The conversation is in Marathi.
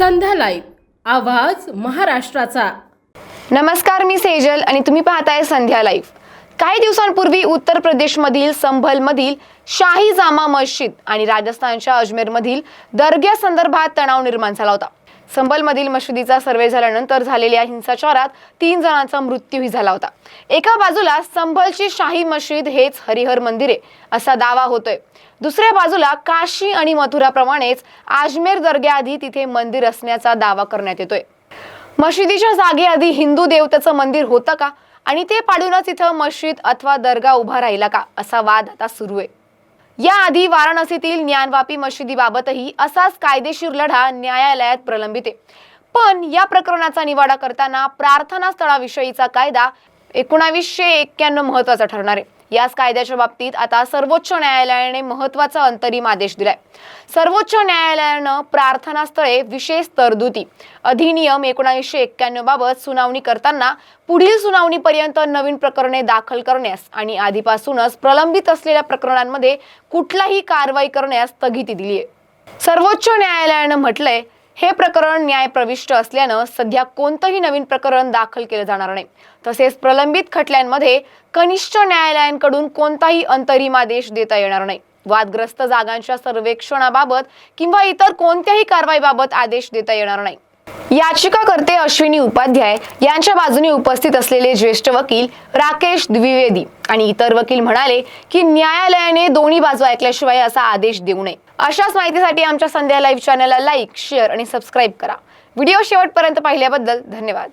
संध्या लाईव्ह आवाज महाराष्ट्राचा. नमस्कार मी सेजल आणि तुम्ही पाहताय संध्या लाईव्ह. काही दिवसांपूर्वी उत्तर प्रदेशमधील संभलमधील शाही जामा मस्जिद आणि राजस्थानच्या अजमेरमधील दर्ग्यासंदर्भात तणाव निर्माण झाला होता. संबलमधील मशिदीचा सर्वे झाल्यानंतर झालेल्या हिंसाचारात तीन जणांचा मृत्यूही झाला होता. एका बाजूला संभलची शाही मशीद हेच हरिहर मंदिरे असा दावा होतोय. दुसऱ्या बाजूला काशी आणि मथुराप्रमाणेच आजमेर दर्ग्याआधी तिथे मंदिर असण्याचा दावा करण्यात येतोय. मशिदीच्या जागेआधी हिंदू देवतेचं मंदिर होतं का? आणि ते पाडूनच इथं मशीद अथवा दर्गा उभा राहिला का? असा वाद आता सुरू आहे. याआधी वाराणसीतील ज्ञानवापी मशिदीबाबतही असाच कायदेशीर लढा न्यायालयात प्रलंबित आहे. पण या प्रकरणाचा निवाडा करताना प्रार्थना स्थळाविषयीचा कायदा एकोणावीसशे एक्क्याण्णव महत्त्वाचा ठरणार आहे. याच कायद्याच्या बाबतीत आता सर्वोच्च न्यायालयाने महत्त्वाचा अंतरिम आदेश दिलाय. सर्वोच्च न्यायालयानं प्रार्थनास्थळे विशेष तरतुदी अधिनियम एकोणावीसशे एक्क्याण्णव बाबत सुनावणी करताना पुढील सुनावणीपर्यंत नवीन प्रकरणे दाखल करण्यास आणि आधीपासूनच प्रलंबित असलेल्या प्रकरणांमध्ये कुठलाही कारवाई करण्यास स्थगिती दिली आहे सर्वोच्च न्यायालयानं म्हटलंय हे प्रकरण न्यायप्रविष्ट असल्यानं सध्या कोणतंही नवीन प्रकरण दाखल केलं जाणार नाही. तसेच प्रलंबित खटल्यांमध्ये कनिष्ठ न्यायालयांकडून कोणताही अंतरिम आदेश देता येणार नाही. वादग्रस्त जागांच्या सर्वेक्षणाबाबत किंवा इतर कोणत्याही कारवाईबाबत आदेश देता येणार नाही. याचिकाकर्ते अश्विनी उपाध्याय यांच्या बाजूने उपस्थित असलेले ज्येष्ठ वकील राकेश द्विवेदी आणि इतर वकील म्हणाले की न्यायालयाने दोन्ही बाजू ऐकल्याशिवाय असा आदेश देऊ नये. अशाच माहितीसाठी आमच्या संध्या लाईव्ह चॅनलला लाईक शेअर आणि सबस्क्राईब करा. व्हिडिओ शेवटपर्यंत पाहिल्याबद्दल धन्यवाद.